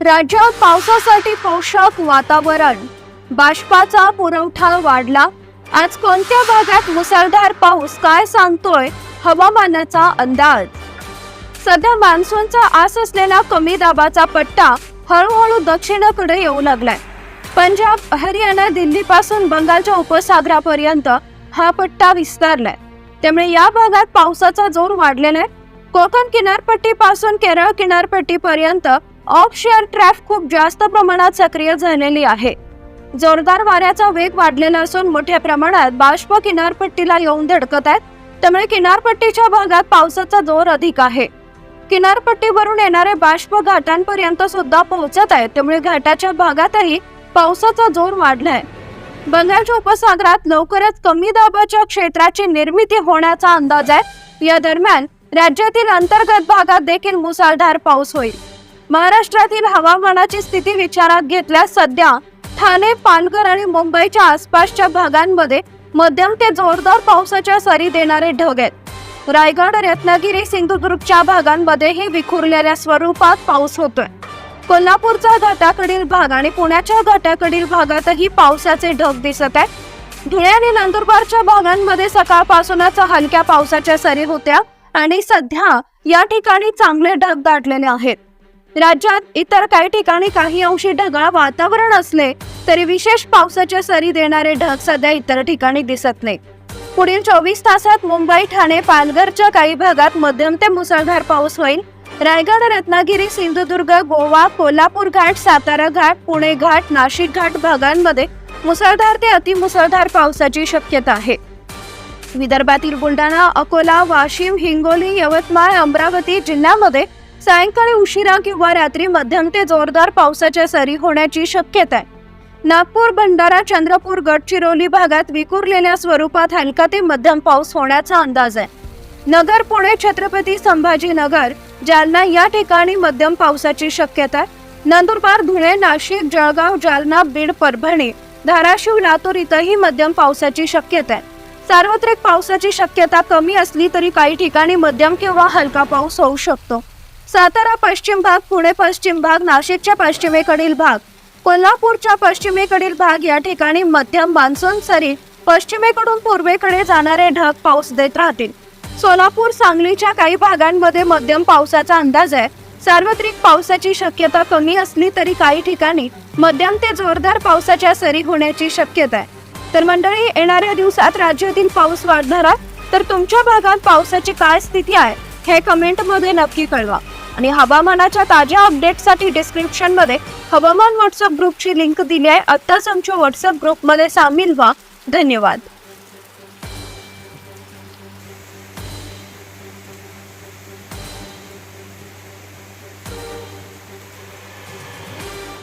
राज्यात पावसासाठी पोषक वातावरण. बाष्पाचा पुरवठा वाढला. आज कोणत्या भागात मुसळधार पाऊस काय सांगतोय? हवामानाचा अंदाज. सध्या मान्सूनचा आस असलेला कमी दाबाचा पट्टा हळूहळू दक्षिणेकडे येऊ लागलाय. पंजाब हरियाणा दिल्लीपासून बंगालच्या उपसागरापर्यंत हा पट्टा विस्तारलाय. त्यामुळे या भागात पावसाचा जोर वाढलेला आहे. कोकण किनारपट्टीपासून केरळ किनारपट्टीपर्यंत ऑफशोअर ट्रॅफ खूप जास्त प्रमाणात सक्रिय झालेली आहे. जोरदार वाऱ्याचा वेग वाढलेला असून मोठ्या प्रमाणात बाष्प किनारपट्टीला येऊन धडकत आहेत. त्यामुळे किनारपट्टीच्या भागात पावसाचा जोर अधिक आहे. किनारपट्टीवरून येणारे बाष्प घाटांपर्यंत सुद्धा पोहोचत आहेत. त्यामुळे घाटाच्या भागातही पावसाचा जोर वाढलाय. बंगालच्या उपसागरात लवकरच कमी दाबाच्या क्षेत्राची निर्मिती होण्याचा अंदाज आहे. या दरम्यान राज्यातील अंतर्गत भागात देखील मुसळधार पाऊस होईल. महाराष्ट्रातील हवामानाची स्थिती विचारात घेतल्यास सध्या ठाणे पालघर आणि मुंबईच्या आसपासच्या भागांमध्ये मध्यम ते जोरदार पावसाच्या सरी देणारे ढग आहेत. रायगड रत्नागिरी सिंधुदुर्गच्या भागांमध्येही विखुरलेल्या स्वरूपात पाऊस होतोय. कोल्हापूरचा घाटाकडील भाग आणि पुण्याच्या घाटाकडील भागातही पावसाचे ढग दिसत आहेत. धुळे आणि नंदुरबारच्या भागांमध्ये सकाळपासूनच हलक्या पावसाच्या सरी होत्या आणि सध्या या ठिकाणी चांगले ढग दाटलेले आहेत. राज्यात इतर काही ठिकाणी काही अंशी ढगाळ वातावरण असले तरी विशेष पावसाच्या सरी देणारे ढग सध्या इतर ठिकाणी दिसत नाही पुढील चोवीस तासात मुंबई ठाणे पालघरच्या काही भागात मध्यम ते मुसळधार पाऊस होईल. रायगड रत्नागिरी सिंधुदुर्ग गोवा कोल्हापूर घाट सातारा घाट पुणे घाट नाशिक घाट भागांमध्ये मुसळधार ते अतिमुसळधार पावसाची शक्यता आहे. विदर्भातील बुलढाणा अकोला वाशिम हिंगोली यवतमाळ अमरावती जिल्ह्यामध्ये सायंकाळी उशिरा किंवा रात्री मध्यम ते जोरदार पावसाच्या सरी होण्याची शक्यता आहे नागपूर भंडारा चंद्रपूर गडचिरोली भागात विखुरलेल्या स्वरूपात हलका ते मध्यम पाऊस होण्याचा अंदाज आहे. नगर पुणे छत्रपती संभाजीनगर जालना या ठिकाणी मध्यम पावसाची शक्यता आहे. नंदुरबार धुळे नाशिक जळगाव जालना बीड परभणी धाराशिव लातूर इथंही मध्यम पावसाची शक्यता आहे. सार्वत्रिक पावसाची शक्यता कमी असली तरी काही ठिकाणी मध्यम किंवा हलका पाऊस होऊ शकतो. सातारा पश्चिम भाग पुणे पश्चिम भाग नाशिकच्या पश्चिमेकडील भाग. कोल्हापूरच्या पश्चिमेकडील भाग या ठिकाणी मध्यम मान्सून सरी पश्चिमेकडून पूर्वेकडे जाणारे ढग पाऊस देत राहतील. सोलापूर सांगलीच्या काही भागांमध्ये मध्यम पावसाचा अंदाज आहे. सार्वत्रिक पावसाची शक्यता कमी असली तरी काही ठिकाणी मध्यम ते जोरदार पावसाच्या सरी होण्याची शक्यता आहे. तर मंडळी येणाऱ्या दिवसात राज्यातील पाऊस वाढणार आहे. तर तुमच्या भागात पावसाची काय स्थिती आहे हे कमेंटमध्ये नक्की कळवा. आणि हवामानाच्या ताज्या अपडेटसाठी डिस्क्रिप्शनमध्ये हवामान व्हॉट्सअप ग्रुपची लिंक दिली आहे. आत्ताच आमच्या व्हॉट्सअप ग्रुपमध्ये सामील व्हा. धन्यवाद.